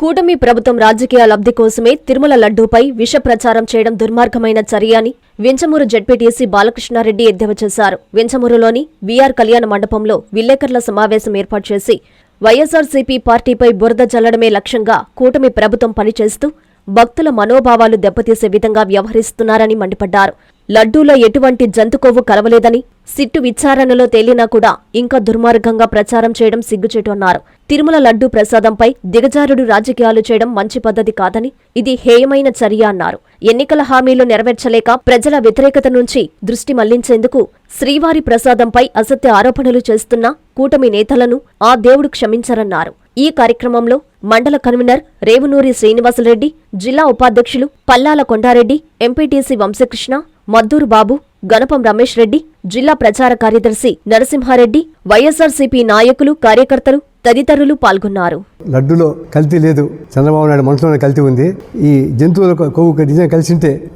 కూటమి ప్రభుత్వం రాజకీయ లబ్ధి కోసమే తిరుమల లడ్డూపై విష ప్రచారం చేయడం దుర్మార్గమైన చర్య అని వెంచమూరు జడ్పీటీసీ బాలకృష్ణారెడ్డి ఎద్దేవా చేశారు. వెంచమూరులోని వీఆర్ కళ్యాణ మండపంలో విలేకరుల సమావేశం ఏర్పాటు చేసి వైఎస్ఆర్సీపీ పార్టీపై బురద జల్లడమే లక్ష్యంగా కూటమి ప్రభుత్వం పనిచేస్తూ భక్తుల మనోభావాలు దెబ్బతీసే విధంగా వ్యవహరిస్తున్నారని మండిపడ్డారు. లడ్డూలో ఎటువంటి జంతుకొవ్వు కలవలేదని సిట్టు విచారణలో తేలినా కూడా ఇంకా దుర్మార్గంగా ప్రచారం చేయడం సిగ్గుచేటు అన్నారు తిరుమల లడ్డూ ప్రసాదంపై దిగజారుడు రాజకీయాలు చేయడం మంచి పద్ధతి కాదని ఇది హేయమైన చర్య అన్నారు. ఎన్నికల హామీలు నెరవేర్చలేక ప్రజల వ్యతిరేకత నుంచి దృష్టి మళ్ళించేందుకు శ్రీవారి ప్రసాదంపై అసత్య ఆరోపణలు చేస్తున్న కూటమి నేతలను ఆ దేవుడు క్షమించరన్నారు. ఈ కార్యక్రమంలో మండల కన్వీనర్ రేవునూరి శ్రీనివాసరెడ్డి జిల్లా ఉపాధ్యక్షులు పల్లాల కొండారెడ్డి ఎంపీటీసీ వంశకృష్ణ మద్దూరు బాబు గణపం రమేష్ రెడ్డి జిల్లా ప్రచార కార్యదర్శి నరసింహారెడ్డి వైఎస్ఆర్సీపీ నాయకులు కార్యకర్తలు తదితరులు పాల్గొన్నారు. లడ్డులో కల్తీ లేదు. చంద్రబాబు నాయుడు మనసులోనే కల్తీ ఉంది. ఈ జంతువుల కొవ్వు నిజంగా కలిసింటే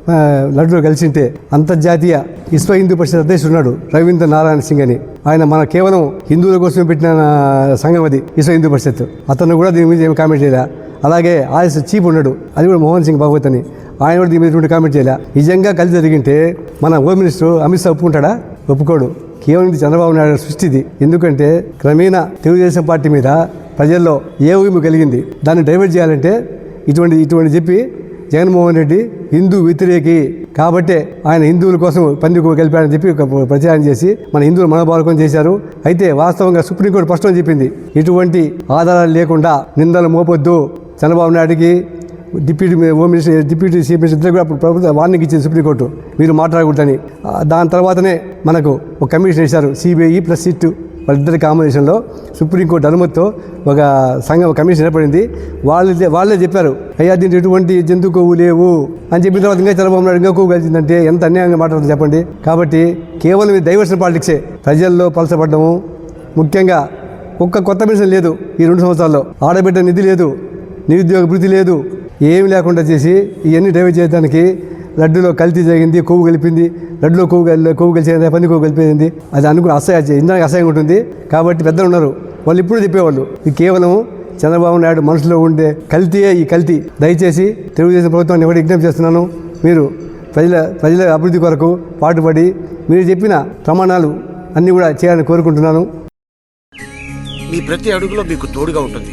లడ్డులో అంతర్జాతీయ విశ్వ హిందూ పరిషత్ అధ్యక్షుడు ఉన్నాడు రవీంద్ర నారాయణ సింగ్ అని. ఆయన మన కేవలం హిందువుల కోసం పెట్టిన సంఘం అది విశ్వ హిందూ పరిషత్. అతను కూడా దీని మీద ఏమి కామెంట్ చేయలే. అలాగే ఆర్ఎస్ చీఫ్ ఉన్నాడు. అది కూడా మోహన్ సింగ్ భాగవత్ అని ఆయన కూడా దీని మీద కామెంట్ చేయలే. నిజంగా కలిసి జరిగింటే మన హోమ్ మినిస్టర్ అమిత్ షా ఒప్పుకుంటాడా? ఒప్పుకోడు. కేవలం ఇది చంద్రబాబు నాయుడు సృష్టిది. ఎందుకంటే క్రమేణా తెలుగుదేశం పార్టీ మీద ప్రజల్లో ఏ ఊహింపు కలిగింది? దాన్ని డైవర్ట్ చేయాలంటే ఇటువంటి ఇటువంటి చెప్పి జగన్మోహన్ రెడ్డి హిందూ వ్యతిరేకి కాబట్టే ఆయన హిందువుల కోసం పందికు గెలిపాడని చెప్పి ఒక ప్రచారం చేసి మన హిందువుల మనోభావకం చేశారు. అయితే వాస్తవంగా సుప్రీంకోర్టు స్పష్టం చెప్పింది. ఇటువంటి ఆధారాలు లేకుండా నిందలు మోపొద్దు. చంద్రబాబు నాయుడికి deputy home minister deputy chief minister ఇద్దరు కూడా ప్రభుత్వం వార్నింగ్ ఇచ్చింది సుప్రీంకోర్టు. మీరు మాట్లాడకూడదని. దాని తర్వాతనే మనకు ఒక కమిషన్ వేశారు సిబిఐ ప్లస్ సిట్ వాళ్ళిద్దరి కాంబినేషన్లో సుప్రీంకోర్టు అనుమతితో ఒక సంఘం ఒక కమిషన్ ఏర్పడింది. వాళ్ళు వాళ్ళే చెప్పారు అయ్యా దీంట్లో ఎటువంటి జంతు కొవ్వు లేవు. అని చెప్పిన తర్వాత ఇంకా చంద్రబాబు నాయుడు ఇంకా కొవ్వు కలిసిందంటే ఎంత అన్యాయంగా మాట్లాడుతుంది చెప్పండి. కాబట్టి కేవలం ఇది డైవర్షన్ పాలిటిక్సే ప్రజల్లో పలసపడ్డము. ముఖ్యంగా ఒక్క కొత్త మిషన్ లేదు ఈ రెండు సంవత్సరాల్లో. ఆడబిడ్డ నిధి లేదు. నిరుద్యోగ వృద్ధి లేదు. ఏమి లేకుండా చేసి ఇవన్నీ డైవర్ట్ చేయడానికి లడ్డులో కల్తీ జరిగింది కొవ్వు కలిపింది. లడ్డులో కొవ్వు కలి కొవ్వు కలిసింది పని కొవ్వు కలిపింది అది అనుకుని అసహ్య ఇందాక అసహ్యంగా ఉంటుంది. కాబట్టి పెద్దలు ఉన్నారు. వాళ్ళు ఇప్పుడు చెప్పేవాళ్ళు ఇది కేవలం చంద్రబాబు నాయుడు మనసులో ఉండే కల్తీయే ఈ కల్తీ. దయచేసి తెలుగుదేశం ప్రభుత్వాన్ని ఎవరు విజ్ఞప్తి చేస్తున్నాను. మీరు ప్రజల ప్రజల అభివృద్ధి కొరకు పాటుపడి మీరు చెప్పిన ప్రమాణాలు అన్నీ కూడా చేయాలని కోరుకుంటున్నాను. మీ ప్రతి అడుగులో మీకు తోడుగా ఉంటుంది.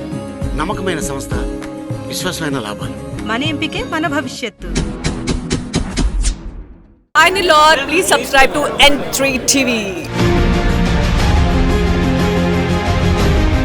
నమ్మకమైన సంస్థ విశ్వాసమైన లాభాలు మన ఎంపికే మన భవిష్యత్తు Hi Nilor, please subscribe to N3 TV.